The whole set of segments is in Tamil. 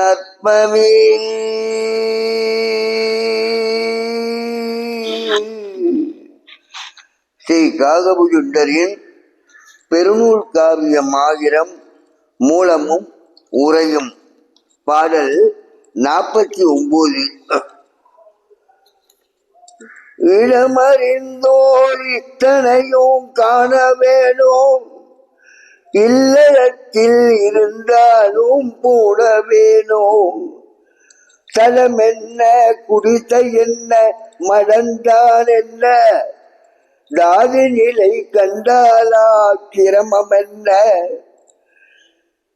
நற்பமே ஸ்ரீ காகபுஜுண்டரின் பெருநூல் காவியம் ஆயிரம் மூலமும் உரையும் பாடல் நாற்பத்தி ஒன்பது இடமறிந்தோர் இத்தனையும் காண வேணும். இல்லறத்தில் இருந்தாலும் போட வேணும் தலம் என்ன குடித்த என்ன மடந்தான் என்ன? தாது நிலை கண்டாலா கிரமம் என்ன?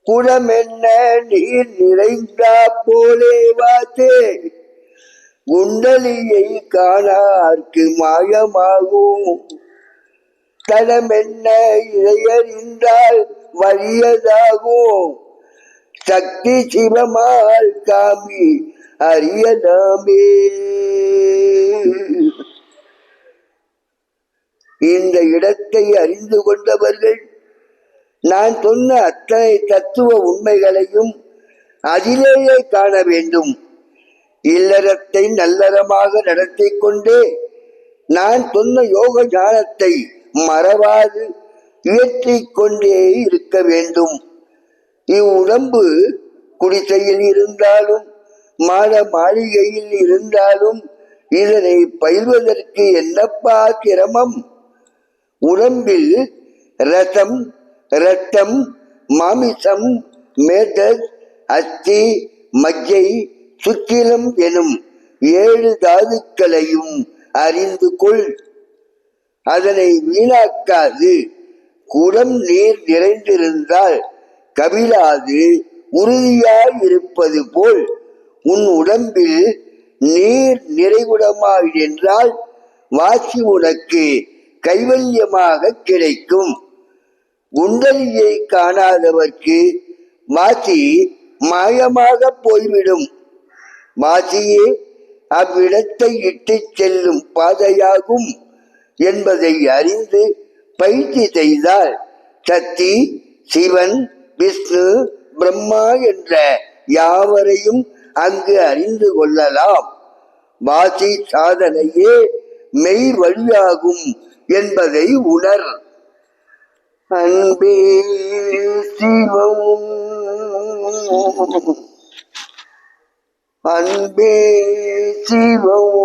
குடம் என்ன நீர் நிறைந்தா போலே வாத்தே? குண்டலியை காணார்க்கு மாயமாகும். தலம் என்ன இளையறிந்தால் வலியதாகும் சக்தி சிவமால் காமி அறியலாமே இந்த இடத்தை அறிந்து கொண்டவர்கள் நான் சொன்ன அத்தனை தத்துவ உண்மைகளையும் அதிலேயே காண வேண்டும். இல்லறத்தை நல்லறமாக நடத்தி கொண்டே நான் சொன்ன யோக ஞானத்தை மறவாது இயற்றி கொண்டே இருக்க வேண்டும். இவ்வுடம்பு குடிசையில் இருந்தாலும் மாட மாளிகையில் இருந்தாலும் இதனை பயில்வதற்கு என்னப்பா சிரமம்? உடம்பில் ரசம் ரத்தம் மாமிசம் மேதஸ் அஸ்தி மஜ்ஜை சுற்றிலம் எனும் ஏழு தாதுக்களையும் அறிந்து கொள். அதனை வீணாக்காது. குடம் நீர் நிறைந்திருந்தால் கவிழாது உறுதியாய் இருப்பது போல் உன் உடம்பில் நீர் நிறைவுடமாய் என்றால் வாசி உனக்கு கைவல்யமாக கிடைக்கும். குண்டலியை காணாதவர்க்கு மாசி மாயமாக போய்விடும். மாசியே அவ்விடத்தை இட்டு செல்லும் பாதையாகும். என்பதை அறிந்து பயிற்சி செய்தால் சக்தி சிவன் விஷ்ணு பிரம்மா என்ற யாவரையும் அங்கு அறிந்து கொள்ளலாம். வாசி சாதனையே மெய் வழியாகும் என்பதை உணர். அன்பே சிவம் அன்பே சிவம்